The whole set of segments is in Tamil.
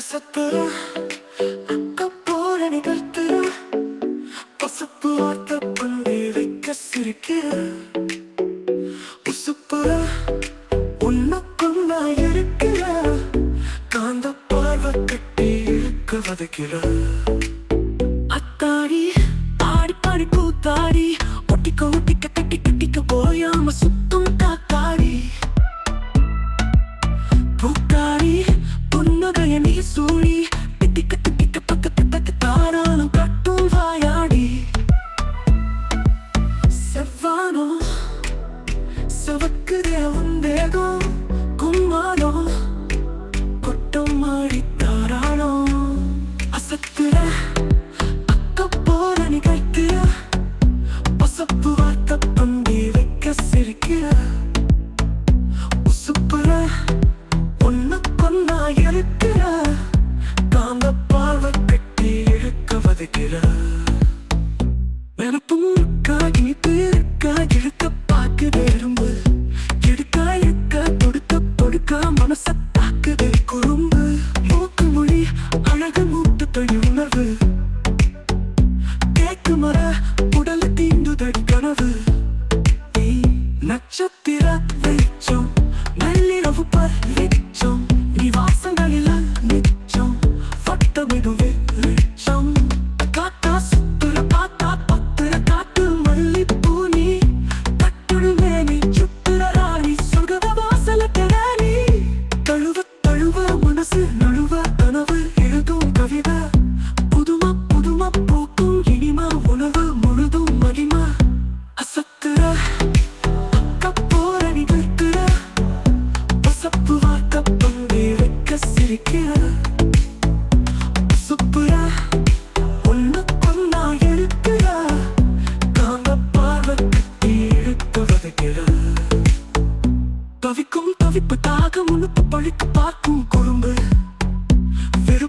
அசத்து அக்க போற நிகழ்த்து. பசப்பு வார்த்த பள்ளி வைக்க சிரிக்கு. உசுப்பு உன்னுக்குள்ள இருக்கிற. காந்த பார்வை கட்டி இருக்க வதைக்கிற சூழி. திக்க திக்க பக்கத்து பக்க தானாலும் கட்டும் வாயாடி. செவ்வானோ செவக்குதே உன்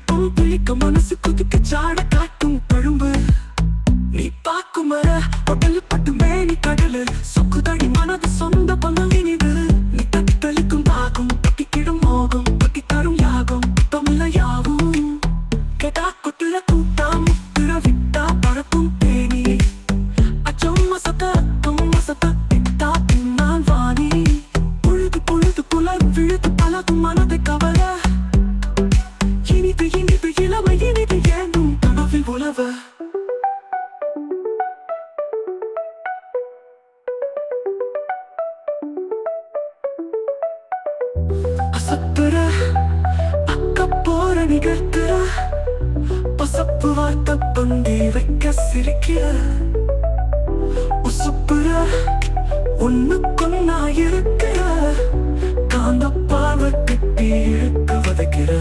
పౌగలిక మనసు కుదిక చాడ lover. அசப்புற அக்க போற நிகழ்த்துற பசப்பு வார்த்தை பந்தி வைக்க சிரிக்கிற. உசுப்புற ஒண்ணுக்குன்னா இருக்கிற. காந்த பார்வை கிட்டி இழுத்து வதைக்கிற.